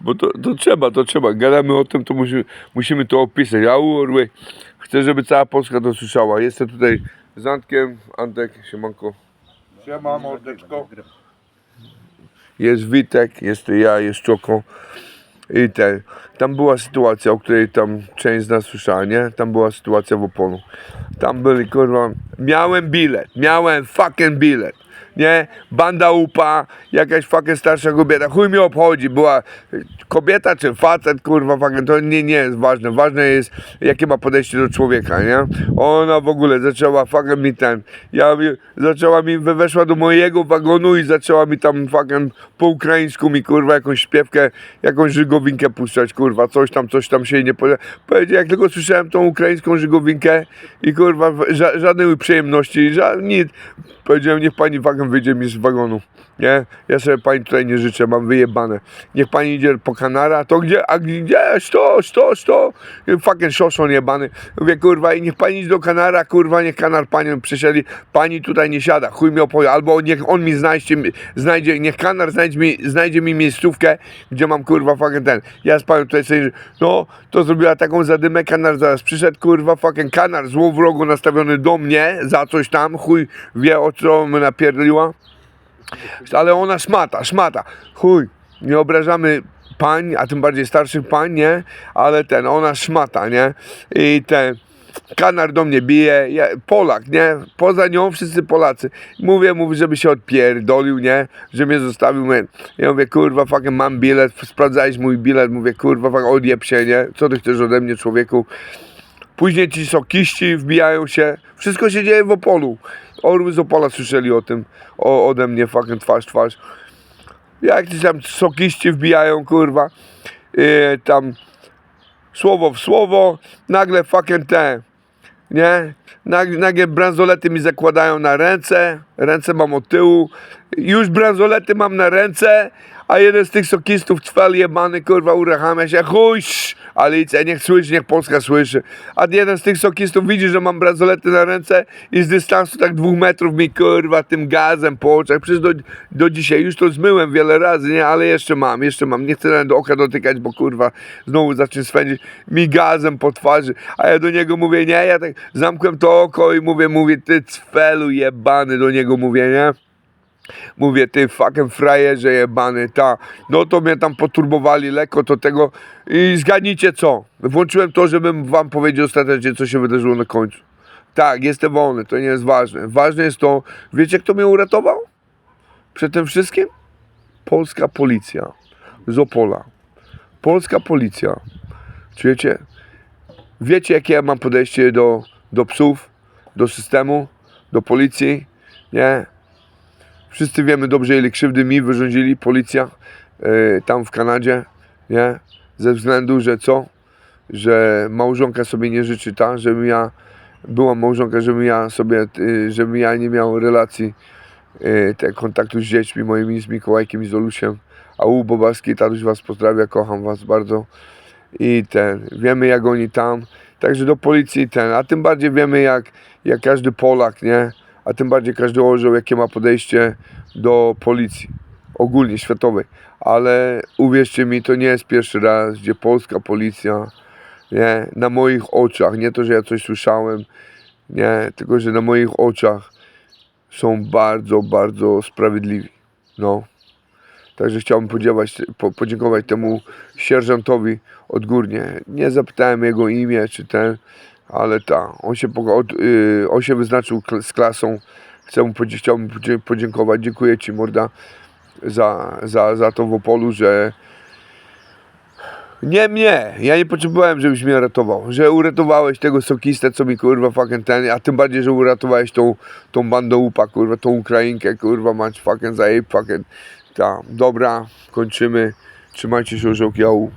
Bo to, to trzeba, to trzeba. Gadamy o tym, to musimy, musimy to opisać. A u Orły, chcę, żeby cała Polska to słyszała. Jestem tutaj z Antkiem. Antek, siemanko. Siema, mordeczko. Jest Witek, jest ja, jest Czoko. I ten. Tam była sytuacja, o której tam część z nas słyszała, nie? Tam była sytuacja w Opolu. Tam byli, kurwa, miałem bilet, miałem fucking bilet. Nie? Banda upa, jakaś fucking starsza kobieta, chuj mi obchodzi, była kobieta czy facet, kurwa, fucking, to nie, nie jest ważne. Ważne jest, jakie ma podejście do człowieka, nie? Ona w ogóle zaczęła fucking mi ten, ja zaczęła mi, we- weszła do mojego wagonu i zaczęła mi tam fucking po ukraińsku mi, kurwa, jakąś śpiewkę, jakąś żygowinkę puszczać, kurwa, coś tam, coś tam się jej nie. Powiedział, jak tylko słyszałem tą ukraińską żygowinkę i kurwa, ża- żadnej przyjemności, ża- nic. Powiedziałem, niech pani fucking wyjdzie mi z wagonu, nie? Ja sobie pani tutaj nie życzę, mam wyjebane. Niech pani idzie po kanara, to gdzie, a gdzie, sto, sto, sto, fucking szoszon jebany. Mówię, kurwa, i niech pani idzie do kanara, kurwa, niech kanar panią przysiedli, pani tutaj nie siada, chuj mi opowie, albo niech on mi znajdzie, znajdzie niech kanar znajdzie mi, znajdzie mi miejscówkę, gdzie mam, kurwa, fucking ten. Ja z panią tutaj sobie, no, to zrobiła taką zadymę, kanar zaraz przyszedł, kurwa, fucking kanar, złowrogo nastawiony do mnie, za coś tam, chuj wie, o co mnie Ale ona szmata, szmata. Chuj, nie obrażamy pań, a tym bardziej starszych pań, nie? Ale ten, ona szmata, nie? I ten kanar do mnie bije, ja, Polak, nie? Poza nią wszyscy Polacy. Mówię, mówi, żeby się odpierdolił, nie? Że mnie zostawił, mówię. Ja mówię, kurwa, fucking mam bilet, sprawdzałeś mój bilet, mówię, kurwa, fuck, odjeb się, nie? Co ty chcesz ode mnie, człowieku? Później ci sokiści wbijają się. Wszystko się dzieje w Opolu. Orły z Opola słyszeli o tym, o, ode mnie fucking twarz twarz. Jak ci tam sokiści wbijają, kurwa, yy, tam słowo w słowo, nagle fucking te, nie? Nagle, nagle bransolety mi zakładają na ręce, ręce mam od tyłu, już bransolety mam na ręce, a jeden z tych sokistów, cwel jebany, kurwa, uruchamia się, chuj, sz, Alicja, niech słyszy, niech Polska słyszy. A jeden z tych sokistów widzi, że mam bransolety na ręce i z dystansu tak dwóch metrów mi, kurwa, tym gazem po oczach, przecież do, do dzisiaj, już to zmyłem wiele razy, nie, ale jeszcze mam, jeszcze mam, nie chcę nawet do oka dotykać, bo kurwa, znowu zacznie swędzić, mi gazem po twarzy, a ja do niego mówię, nie, ja tak zamkłem to oko i mówię, mówię, ty cfelu jebany, do niego mówię, nie. Mówię, ty fucking frajerze jebany, ta. No to mnie tam poturbowali lekko do tego i zgadnijcie co. Włączyłem to, żebym wam powiedział ostatecznie, co się wydarzyło na końcu. Tak, jestem wolny, to nie jest ważne. Ważne jest to, wiecie kto mnie uratował? Przed tym wszystkim? Polska policja z Opola. Polska policja. Czujecie? Wiecie jakie ja mam podejście do, do psów, do systemu, do policji? Nie? Wszyscy wiemy dobrze, ile krzywdy mi wyrządzili policja yy, tam w Kanadzie, nie? Ze względu, że co? Że małżonka sobie nie życzy ta, żebym ja, była małżonka, żebym ja sobie, yy, żebym ja nie miał relacji, yy, te, kontaktu z dziećmi moimi, z Mikołajkiem i z Olusiem. A u Bobaski, tatuś was pozdrawia, kocham was bardzo. I ten, wiemy jak oni tam, także do policji ten, a tym bardziej wiemy jak, jak każdy Polak, nie? A tym bardziej każdy orzeł, jakie ma podejście do policji, ogólnie światowej. Ale uwierzcie mi, to nie jest pierwszy raz, gdzie polska policja, nie, na moich oczach, nie to, że ja coś słyszałem, nie, tylko, że na moich oczach są bardzo, bardzo sprawiedliwi, no. Także chciałbym podziękować, po, podziękować temu sierżantowi odgórnie. Nie zapytałem jego imię czy ten, ale ta, on się, y, on się wyznaczył z klasą. Chcę mu chciałbym podziękować. Dziękuję Ci morda za, za, za to w Opolu, że nie mnie, ja nie potrzebowałem, żebyś mnie ratował, że uratowałeś tego sokistę, co mi kurwa fucking ten, a tym bardziej, że uratowałeś tą, tą bandę upa, kurwa, tą Ukrainkę, kurwa, mać fucking zajeb, fucking, ta, dobra, kończymy, trzymajcie się, au.